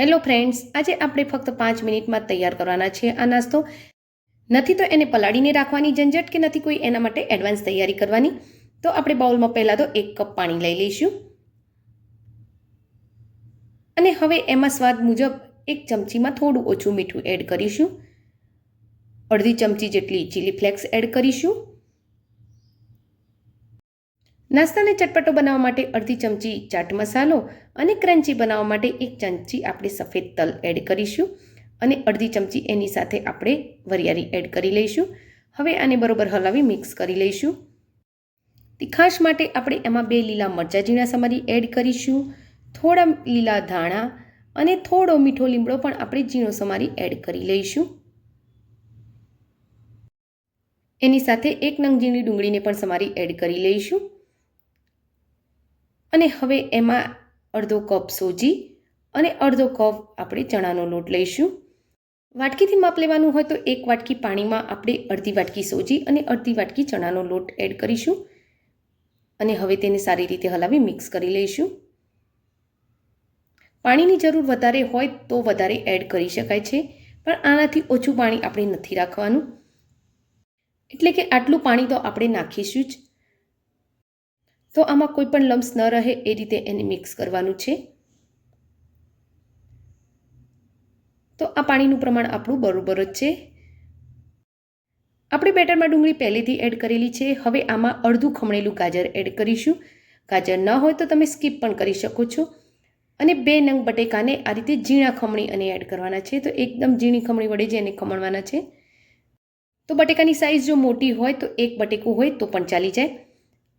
Hello friends, આજે આપણે ફક્ત પાંચ મિનિટમાં તૈયાર કરવાના છે આ નાસ્તો. નથી તો એને પલાળીને રાખવાની ઝંઝટ કે નથી કોઈ એના માટે એડવાન્સ તૈયારી કરવાની? તો આપણે બાઉલમાં પહેલાં તો એક કપ પાણી લઈ લઈશું. અને હવે એમાં સ્વાદ મુજબ એક ચમચીમાં થોડું ઓછું મીઠું એડ કરીશું. અડધી ચમચી જેટલી ચીલી ફ્લેક્સ એડ કરીશું. નાસ્તાને ચટપટો બનાવવા માટે અડધી ચમચી ચાટ મસાલો અને ક્રન્ચી બનાવવા માટે એક ચમચી આપણે સફેદ તલ એડ કરીશું અને અડધી ચમચી એની સાથે આપણે વરિયાળી એડ કરી લઈશું. હવે આને બરોબર હલાવી મિક્સ કરી લઈશું. તીખાશ માટે આપણે એમાં બે લીલા મરચાં ઝીણા સમારી એડ કરીશું, થોડા લીલા ધાણા અને થોડો મીઠો લીમડો પણ આપણે ઝીણો સમારી એડ કરી લઈશું. એની સાથે એક નંગ ઝીણી ડુંગળીને પણ સમારી એડ કરી લઈશું. અને હવે એમાં અડધો કપ સોજી અને અડધો કપ આપણે ચણાનો લોટ લઈશું. વાટકીથી માપ લેવાનું હોય તો એક વાટકી પાણીમાં આપણે અડધી વાટકી સોજી અને અડધી વાટકી ચણાનો લોટ એડ કરીશું. અને હવે તેને સારી રીતે હલાવી મિક્સ કરી લઈશું. પાણીની જરૂર વધારે હોય તો વધારે એડ કરી શકાય છે, પણ આનાથી ઓછું પાણી આપણે નથી રાખવાનું. એટલે કે આટલું પાણી તો આપણે નાખીશું જ. તો આમાં કોઈ પણ લમ્સ ન રહે એ રીતે એને મિક્સ કરવાનું છે. તો આ પાણીનું પ્રમાણ આપણું બરોબર જ છે. આપણે બેટરમાં ડુંગળી પહેલેથી એડ કરેલી છે. હવે આમાં અડધું ખમણેલું ગાજર એડ કરીશું. ગાજર ન હોય તો તમે સ્કીપ પણ કરી શકો છો. અને બે નંગ બટેકાને આ રીતે ઝીણા ખમણી અને એડ કરવાના છે. તો એકદમ ઝીણી ખમણી વડે જ એને ખમણવાના છે. તો બટેકાની સાઇઝ જો મોટી હોય તો એક બટેકું હોય તો પણ ચાલી જાય.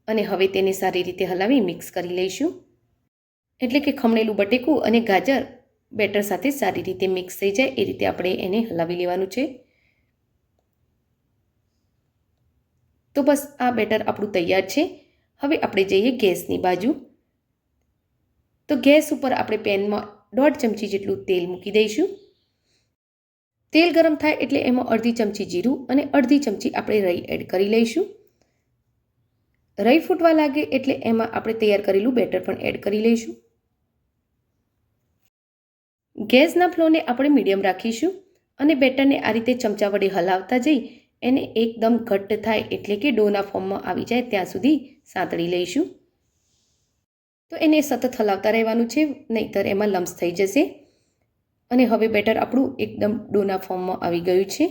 અને હવે તેને સારી રીતે હલાવી મિક્સ કરી લઈશું. એટલે કે ખમણેલું બટેકું અને ગાજર બેટર સાથે સારી રીતે મિક્સ થઈ જાય એ રીતે આપણે એને હલાવી લેવાનું છે. તો બસ આ બેટર આપણું તૈયાર છે. હવે આપણે જઈએ ગેસની બાજુ. તો ગેસ ઉપર આપણે પેનમાં દોઢ ચમચી જેટલું તેલ મૂકી દઈશું. તેલ ગરમ થાય એટલે એમાં અડધી ચમચી જીરું અને અડધી ચમચી આપણે રઈ એડ કરી લઈશું. રઈ ફૂટવા લાગે એટલે એમાં આપણે તૈયાર કરેલું બેટર પણ એડ કરી લઈશું. ગેસના ફ્લોને આપણે મીડિયમ રાખીશું અને બેટરને આ રીતે ચમચા વડે હલાવતા જઈ એને એકદમ ઘટ્ટ થાય એટલે કે ડોના ફોર્મમાં આવી જાય ત્યાં સુધી સાંતળી લઈશું. તો એને સતત હલાવતા રહેવાનું છે, નહીંતર એમાં લમ્સ થઈ જશે. અને હવે બેટર આપણું એકદમ ડોના ફોર્મમાં આવી ગયું છે.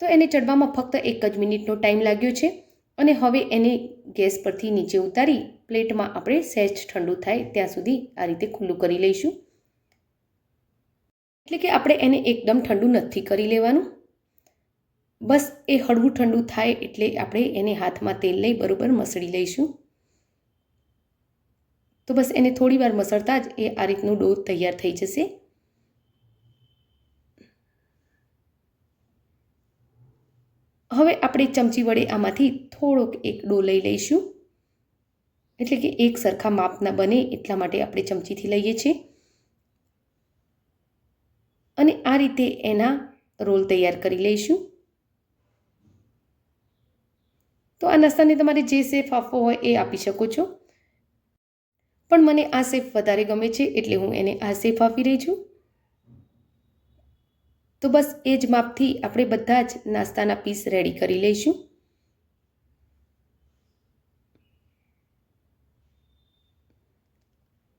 તો એને ચડવામાં ફક્ત એક જ મિનિટનો ટાઈમ લાગ્યો છે. અને હવે એને ગેસ પરથી નીચે ઉતારી પ્લેટમાં આપણે સહેજ ઠંડુ થાય ત્યાં સુધી આ રીતે ખુલ્લું કરી લઈશું. એટલે કે આપણે એને એકદમ ઠંડુ નથી કરી લેવાનું. બસ એ હળવું ઠંડુ થાય એટલે આપણે એને હાથમાં તેલ લઈ બરોબર મસળી લઈશું. તો બસ એને થોડી વાર મસળતા જ એ આ રીતનું ડો તૈયાર થઈ જશે. હવે આપણે ચમચી વડે આમાંથી થોડોક એક ડો લઈ લઈશું. એટલે કે એક સરખા માપના બને એટલા માટે આપણે ચમચીથી લઈએ છીએ. અને આ રીતે એના રોલ તૈયાર કરી લઈશું. તો આ નાસ્તાને તમારે જે શેફ આપવો હોય એ આપી શકો છો. પણ મને આ શેફ વધારે ગમે છે એટલે હું એને આ શેફ આપી રહી છું. તો બસ એ જ માપથી આપણે બધા જ નાસ્તાના પીસ રેડી કરી લઈશું.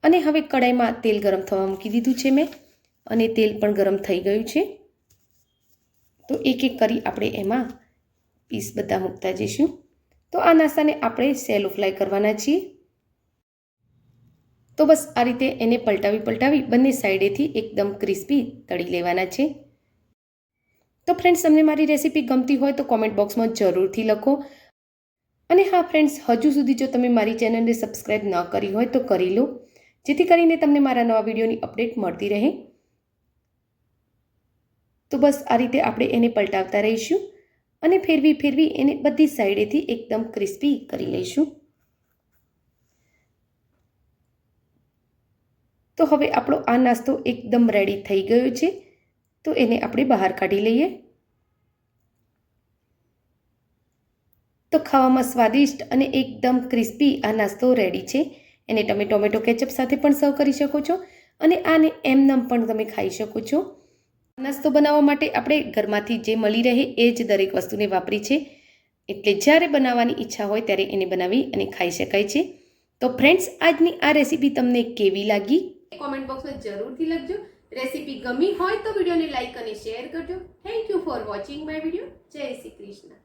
અને હવે કડાઈમાં તેલ ગરમ થવા મૂકી દીધું છે મેં, અને તેલ પણ ગરમ થઈ ગયું છે. તો એક એક કરી આપણે એમાં પીસ બધા મૂકતા જઈશું. તો આ નાસ્તાને આપણે સેલો ફ્રાય કરવાના છીએ. તો બસ આ રીતે એને પલટાવી પલટાવી બંને સાઈડેથી એકદમ ક્રિસ્પી તળી લેવાના છે. તો ફ્રેન્ડ્સ તમને મારી રેસીપી ગમતી હોય તો કોમેન્ટ બોક્સમાં જરૂરથી લખો. અને હા ફ્રેન્ડ્સ હજુ સુધી જો તમે મારી ચેનલને સબસ્ક્રાઈબ ન કરી હોય તો કરી લો. જેથી કરીને તમને મારા નવા વિડીયોની અપડેટ મળતી રહે. તો બસ, આ રીતે આપણે એને પલટાવતા રહીશું અને ફેરવી ફેરવી એને બધી સાઈડેથી એકદમ ક્રિસ્પી કરી લઈશું. તો હવે આપણો આ નાસ્તો એકદમ રેડી થઈ ગયો છે. તો એને આપણે બહાર કાઢી લઈએ. તો ખાવામાં સ્વાદિષ્ટ અને એકદમ ક્રિસ્પી આ નાસ્તો રેડી છે. એને તમે ટોમેટો કેચઅપ સાથે પણ સર્વ કરી શકો છો અને આને એમનેમ પણ તમે ખાઈ શકો છો. નાસ્તો બનાવવા માટે આપણે ઘરમાંથી જે મળી રહે એ જ દરેક વસ્તુને વાપરી છે. એટલે જ્યારે બનાવવાની ઈચ્છા હોય ત્યારે એને બનાવી અને ખાઈ શકાય છે. તો ફ્રેન્ડ્સ આજની આ રેસીપી તમને કેવી લાગી? કોમેન્ટ બોક્સમાં જરૂરથી લખજો. રેસીપી ગમી હોય તો વિડીયોને લાઇક અને શેર કરજો. Thank you for watching my video જય શ્રી કૃષ્ણ.